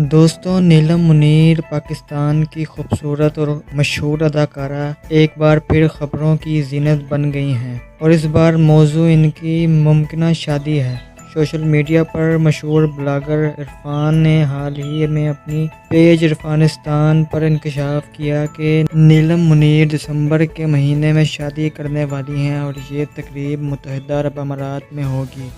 دوستوں نیلم منیر پاکستان کی خوبصورت اور مشہور اداکارہ ایک بار پھر خبروں کی زینت بن گئی ہیں اور اس بار موضوع ان کی ممکنہ شادی ہے۔ سوشل میڈیا پر مشہور بلاگر عرفان نے حال ہی میں اپنی پیج عرفانستان پر انکشاف کیا کہ نیلم منیر دسمبر کے مہینے میں شادی کرنے والی ہیں اور یہ تقریب متحدہ عرب امارات میں ہوگی۔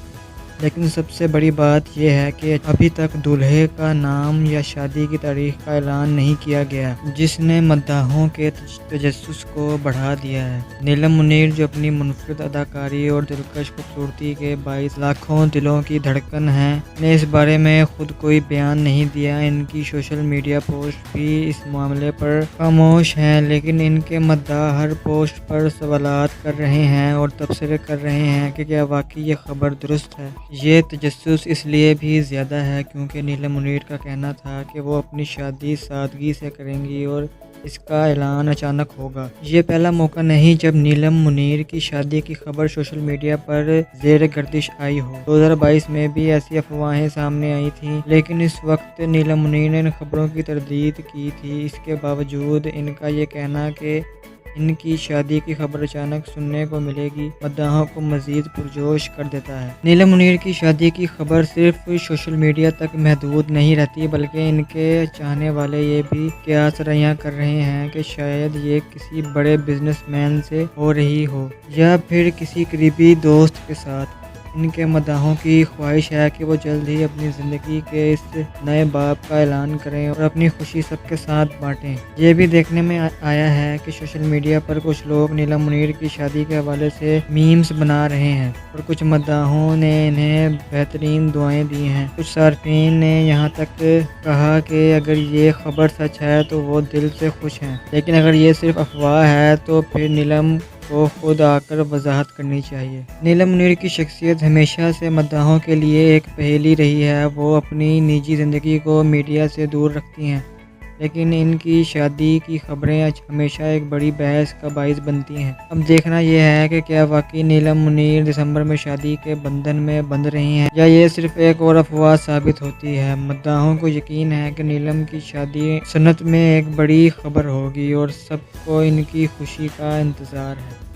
لیکن سب سے بڑی بات یہ ہے کہ ابھی تک دولہے کا نام یا شادی کی تاریخ کا اعلان نہیں کیا گیا، جس نے مداحوں کے تجسس کو بڑھا دیا ہے۔ نیلم منیر جو اپنی منفرد اداکاری اور دلکش خوبصورتی کے باعث لاکھوں دلوں کی دھڑکن ہیں، نے اس بارے میں خود کوئی بیان نہیں دیا۔ ان کی سوشل میڈیا پوسٹ بھی اس معاملے پر خاموش ہیں، لیکن ان کے مداح ہر پوسٹ پر سوالات کر رہے ہیں اور تبصرے کر رہے ہیں کہ کیا واقعی یہ خبر درست ہے۔ یہ تجسس اس لیے بھی زیادہ ہے کیونکہ نیلم منیر کا کہنا تھا کہ وہ اپنی شادی سادگی سے کریں گی اور اس کا اعلان اچانک ہوگا۔ یہ پہلا موقع نہیں جب نیلم منیر کی شادی کی خبر سوشل میڈیا پر زیر گردش آئی ہو۔ دو ہزار بائیس میں بھی ایسی افواہیں سامنے آئی تھیں، لیکن اس وقت نیلم منیر نے ان خبروں کی تردید کی تھی۔ اس کے باوجود ان کا یہ کہنا کہ ان کی شادی کی خبر اچانک سننے کو ملے گی مداحوں کو مزید پرجوش کر دیتا ہے۔ نیلم منیر کی شادی کی خبر صرف سوشل میڈیا تک محدود نہیں رہتی، بلکہ ان کے چاہنے والے یہ بھی کیا ریاں کر رہے ہیں کہ شاید یہ کسی بڑے بزنس مین سے ہو رہی ہو یا پھر کسی قریبی دوست کے ساتھ۔ ان کے مداحوں کی خواہش ہے کہ وہ جلد ہی اپنی زندگی کے اس نئے باپ کا اعلان کریں اور اپنی خوشی سب کے ساتھ بانٹیں۔ یہ بھی دیکھنے میں آیا ہے کہ سوشل میڈیا پر کچھ لوگ نیلم منیر کی شادی کے حوالے سے میمز بنا رہے ہیں اور کچھ مداحوں نے انہیں بہترین دعائیں دی ہیں۔ کچھ صارفین نے یہاں تک کہا کہ اگر یہ خبر سچ ہے تو وہ دل سے خوش ہیں، لیکن اگر یہ صرف افواہ ہے تو پھر نیلم کو خود آ کر وضاحت کرنی چاہیے۔ نیلم منیر کی شخصیت ہمیشہ سے مداحوں کے لیے ایک پہیلی رہی ہے۔ وہ اپنی نجی زندگی کو میڈیا سے دور رکھتی ہیں۔ لیکن ان کی شادی کی خبریں ہمیشہ ایک بڑی بحث کا باعث بنتی ہیں۔ اب دیکھنا یہ ہے کہ کیا واقعی نیلم منیر دسمبر میں شادی کے بندھن میں بندھ رہی ہیں یا یہ صرف ایک اور افواہ ثابت ہوتی ہے۔ مداحوں کو یقین ہے کہ نیلم کی شادی صنعت میں ایک بڑی خبر ہوگی اور سب کو ان کی خوشی کا انتظار ہے۔